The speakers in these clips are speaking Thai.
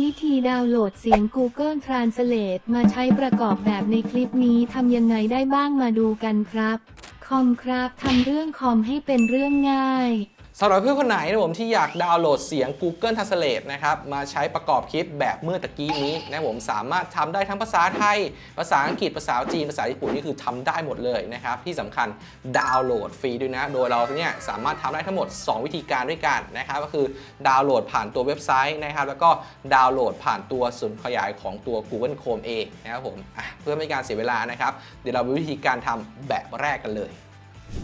วิธีดาวน์โหลดเสียง Google Translate มาใช้ประกอบแบบในคลิปนี้ทำยังไงได้บ้างมาดูกันครับ คอมครับทำเรื่องคอมให้เป็นเรื่องง่าย สำหรับเพื่อนคนไหนนะผมที่อยากดาวน์โหลดเสียง Google Translate นะครับมาใช้ประกอบคลิปแบบเมื่อตะกี้นี้นะผมสามารถทำได้ทั้งภาษาไทย ภาษาอังกฤษภาษาจีนภาษาญี่ปุ่นนี่คือทำได้หมดเลยนะครับที่สำคัญดาวน์โหลดฟรีด้วยนะ โดยเราเนี่ยสามารถทำได้ทั้งหมด 2 วิธีการด้วยกันนะครับก็คือดาวน์โหลดผ่านตัวเว็บไซต์นะครับแล้วก็ดาวน์โหลดผ่านตัวศูนย์ขยายของตัว Google Chrome เองนะครับผมเพื่อไม่ให้การเสียเวลานะครับเดี๋ยวเราไปวิธีการทำแบบแรกกันเลย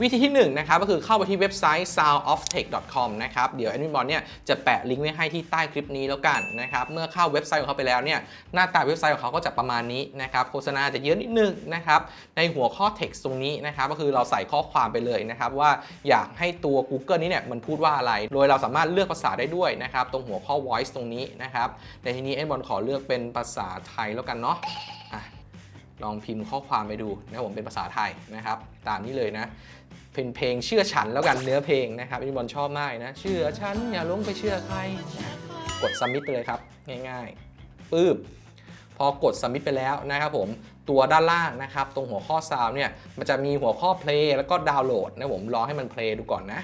วิธีที่1นงนะครับก็คือเข้าไปที่เว็บไซต์ soundoftech.com นะครับเดี๋ยวแอดมินบอลเนี่ยจะแปะลิงก์ไว้ให้ที่ใต้คลิปนี้แล้วกันนะครับเมื่อเข้าเว็บไซต์ของเขาไปแล้วเนี่ยหน้าตาเว็บไซต์ของเขาก็จะประมาณนี้นะครับโฆษณาจะเยอะนิดนึงนะครับในหัวข้อ text ตรงนี้นะครับก็คือเราใส่ข้อความไปเลยนะครับว่าอยากให้ตัว Google นี้เนี่ยมันพูดว่าอะไร โดยเราสามารถเลือกภาษาได้ด้วยนะครับตรงหัวข้อ voice ตรงนี้นะครับในทีนี้แอดมินบอลขอเลือกเป็นภาษาไทยแล้วกันเนาะอะลองพิมพ์ข้อความไปดูนะผมเป็นภาษาไทยนะครับตามนี้เลยนะ เป็นเพลงเชื่อฉันแล้วกันเนื้อเพลงนะครับพี่บอลชอบมากนะเชื่อฉันอย่าลงไปเชื่อใคร กด submit ไปเลยครับ ง่ายๆปึ๊บพอกด submit ไปแล้วนะครับผมตัวด้านล่างนะครับ ตรงหัวข้อ sound เนี่ยมันจะมีหัวข้อ play แล้วก็ดาวน์โหลดนะผมรอให้มัน play ดูก่อนนะ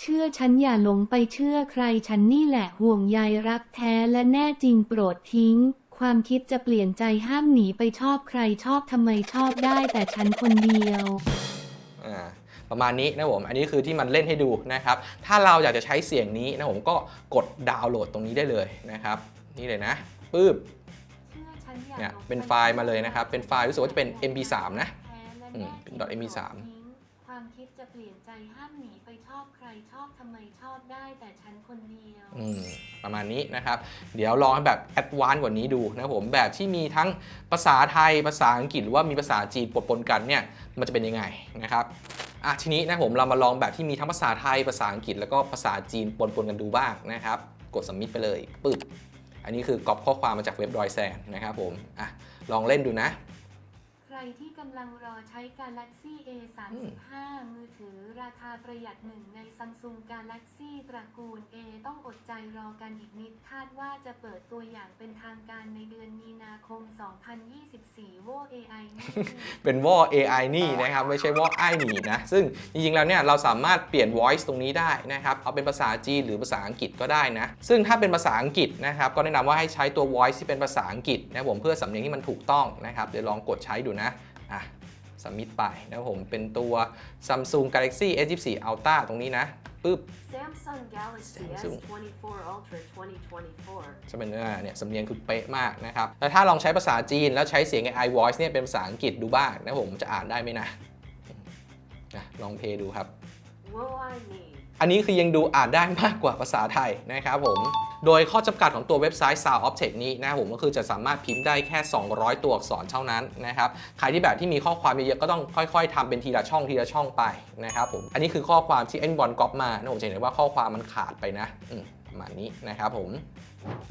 เชื่อฉันอย่าหลงไปเชื่อใครฉันนี่แหละห่วงใยรักแท้และแน่จริงโปรดทิ้ง ความคิดจะเปลี่ยนใจห้ามหนีไปชอบใครชอบทำไมชอบได้แต่ฉันคนเดียว ประมาณนี้นะผมอันนี้คือที่มันเล่นให้ดูนะครับ ถ้าเราอยากจะใช้เสียงนี้นะผมก็กดดาวน์โหลดตรงนี้ได้เลยนะครับ นี่เลยนะปึ๊บเนี่ยเป็นไฟล์มาเลยนะครับ เป็นไฟล์รู้สึกว่าจะเป็น MP3 นะเป็น .mp3 ความคิดจะเปลี่ยนใจห้ามหนีไปชอบใครชอบทำไมชอบได้แต่ฉันคนเดียว อืมประมาณนี้นะครับ เดี๋ยวลองให้แบบแอดวานซ์กว่านี้ดูนะครับผมแบบที่มีทั้งภาษาไทยภาษาอังกฤษหรือว่ามีภาษาจีนปนปนกันเนี่ยมันจะเป็นยังไงนะครับอะทีนี้นะผมเรามาลองแบบที่มีทั้งภาษาไทยภาษาอังกฤษแล้วก็ภาษาจีนปนปนๆกันดูบ้างนะครับ กดสมิธไปเลยปึ๊บอันนี้คือก๊อปข้อความมาจากเว็บดอยแซนนะครับผมอะลองเล่นดูนะ ที่กำลังรอใช้ Galaxy A 3 5มือถือราคาประหยัดหนึ่งใน Samsung Galaxy ตระกูล A ต้องอดใจรอกันอีกนิด คาดว่าจะเปิดตัวอย่างเป็นทางการในเดือนมีนาคม 2024โว AI นี่เป็นวอ AI นี่นะครับ ไม่ใช่วอไอหนีนะ ซึ่งจริงๆ แล้วเนี่ยเราสามารถเปลี่ยน voice ตรงนี้ได้นะครับ เอาเป็นภาษาจีนหรือภาษาอังกฤษก็ได้นะ ซึ่งถ้าเป็นภาษาอังกฤษนะครับก็แนะนำว่าให้ใช้ตัว voice ที่เป็นภาษาอังกฤษนะผมเพื่อสำเนียงที่มันถูกต้องนะครับเดี๋ยวลองกดใช้ดูนะ สมิธไปนะครับผมเป็นตัว Samsung Galaxy S24 Ultra ตรงนี้นะปึ๊บ Samsung Galaxy Samsung. S24 Ultra 2024. จะเป็นอ่าเนี่ยสำเนียงคือเป๊ะมากนะครับแต่ถ้าลองใช้ภาษาจีนแล้วใช้เสียง AI voice เนี่ยเป็นภาษาอังกฤษดูบ้างนะผมจะอ่านได้ไหมนะนะลองเพลย์ดูครับ Will I need? อันนี้คือยังดูอ่านได้มากกว่าภาษาไทยนะครับผม โดยข้อจำกัดของตัวเว็บไซต์ Sound Object นี้นะครับผมก็คือจะสามารถพิมพ์ได้แค่ 200 ตัวอักษรเท่านั้นนะครับ ใครที่แบบที่มีข้อความเยอะๆก็ต้องค่อยๆทำเป็นทีละช่องทีละช่องไปนะครับผม อันนี้คือข้อความที่เอ็นบอลก๊อปมานะผมจะเห็นว่าข้อความมันขาดไปนะอื ประมาณนี้นะครับผม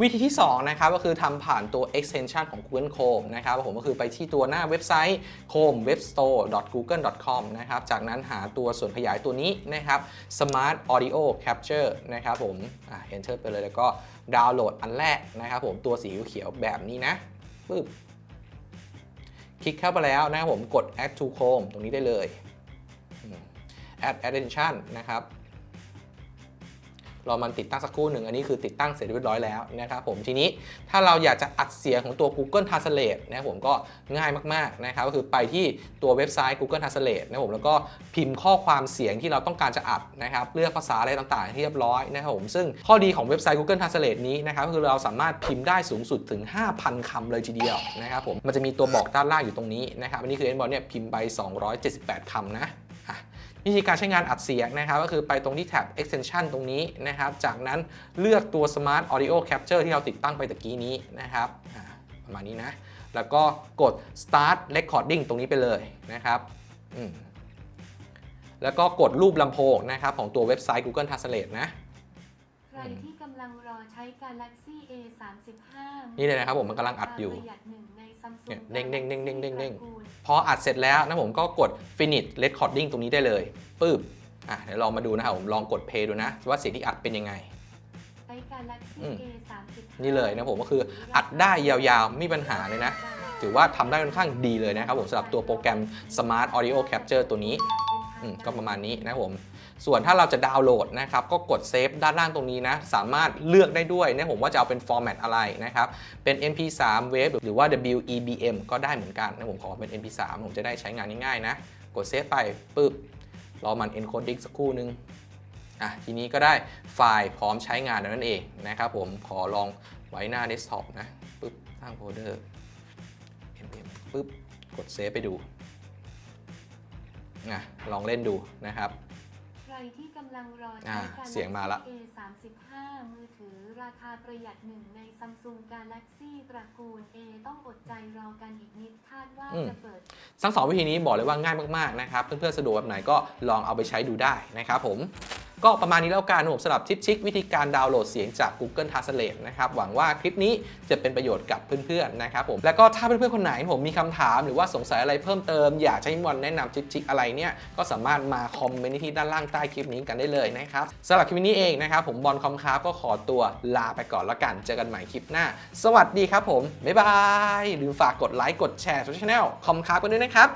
วิธีที่2นะครับก็คือทำผ่านตัว extension ของ Google Chrome นะครับผมก็คือไปที่ตัวหน้าเว็บไซต์ chromewebstore.google.com นะครับจากนั้นหาตัวส่วนขยายตัวนี้นะครับ Smart Audio Capture นะครับผมอะ enter ไปเลยแล้วก็ดาวน์โหลดอันแรกนะครับผมตัวสีเขียวแบบนี้นะปึ๊บคลิกเข้าไปแล้วนะครับผมกด add to Chrome ตรงนี้ได้เลย add attention นะครับ รอมันติดตั้งสักครู่หนึ่ง อันนี้คือติดตั้งเสร็จเรียบร้อยแล้วนะครับผมทีนี้ถ้าเราอยากจะอัดเสียงของตัว Google Translate นะครับผมก็ง่ายมากๆนะครับก็คือไปที่ตัวเว็บไซต์ Google Translate นะครับผมแล้วก็พิมพ์ข้อความเสียงที่เราต้องการจะอัดนะครับเลือกภาษาอะไรต่างๆที่เรียบร้อยนะครับผมซึ่งข้อดีของเว็บไซต์ Google Translate นี้นะครับคือเราสามารถพิมพ์ได้สูงสุดถึง 5,000คำเลยทีเดียวนะครับผมมันจะมีตัวบอกด้านล่างอยู่ตรงนี้นะครับอันนี้คือเอ็นบอลเนี่ยพิมพ์ไป 278คำนะ วิธีการใช้งานอัดเสียงนะครับก็คือไปตรงที่แท็บ extension ตรงนี้นะครับ จากนั้นเลือกตัว smart audio capture ที่เราติดตั้งไปตะกี้นี้นะครับประมาณนี้นะ แล้วก็กด start recording ตรงนี้ไปเลยนะครับแล้วก็กดรูปลำโพงนะครับของตัวเว็บไซต์ Google Translate นะ รที่กำลังรอใช้ Galaxy A 3 5นี่เลยนะครับผมมันกำลังอัดอยู่ประหยัดหนึ่งใน Samsung เนี่ยเด้งเด้งเด้งเด้งเด้งเด้งตระกูลพออัดเสร็จแล้วนะผมก็กด finish recording ตรงนี้ได้เลยปึ๊บอะเดี๋ยวลองมาดูนะครับผมลองกด play ดูนะ ว่าเสียงที่อัดเป็นยังไงไป Galaxy อืม A 35นี่เลยนะผมก็คืออัดได้ยาวๆ ไม่มีปัญหาเลยนะ ถือว่าทำได้ค่อนข้างดีเลยนะครับผมสำหรับตัวโปรแกรม Smart Audio Capture ตัวนี้อืมก็ประมาณนี้นะครับผม ส่วนถ้าเราจะดาวน์โหลดนะครับก็กดเซฟด้านล่างตรงนี้นะ สามารถเลือกได้ด้วยนะผมว่าจะเอาเป็นฟอร์แมตอะไรนะครับ เป็น MP3 Wave หรือว่า WEBM ก็ได้เหมือนกันนะผมขอเป็น MP3 ผมจะได้ใช้งานง่ายๆนะ กดเซฟไปปึ๊บรอมัน encoding สักครู่นึงอะทีนี้ก็ได้ไฟล์พร้อมใช้งานนั่นเองนะครับผมขอลองไว้หน้าเดสก์ท็อปนะปึ๊บสร้างโฟลเดอร์ mm ปึ๊บกดเซฟไปดูอะลองเล่นดูนะครับ รที่กำลังรออ่าใช้เสียงมาละ Galaxy A 35มือถือราคาประหยัดหนึ่งใน Samsung Galaxy ตระกูล A ต้องอดใจรอกันอีกนิดคาดว่าอืมจะเปิด ทั้งสองวิธีนี้บอกเลยว่าง่ายมากๆนะครับ เพื่อนๆสะดวกแบบไหนก็ลองเอาไปใช้ดูได้นะครับผม ก็ประมาณนี้แล้วกันผมสำหรับทิปชิควิธีการดาวน์โหลดเสียงจาก Google Translate นะครับหวังว่าคลิปนี้จะเป็นประโยชน์กับเพื่อนๆนะครับผมแล้วก็ถ้าเพื่อนๆคนไหนผมมีคำถามหรือว่าสงสัยอะไรเพิ่มเติม อยากให้มอนแนะนำทิปชิคอะไรเนี่ยก็สามารถมาคอมเมนต์ที่ด้านล่างใต้คลิปนี้กันได้เลยนะครับสำหรับคลิปนี้เองนะครับผมบอลคอมคาร์ก็ขอตัวลาไปก่อนละกันเจอกันใหม่คลิปหน้า สวัสดีครับผมบ๊ายบายลืมฝากกดไลค์กดแชร์ช่องช anel คอมคาร์กันด้วยนะครับ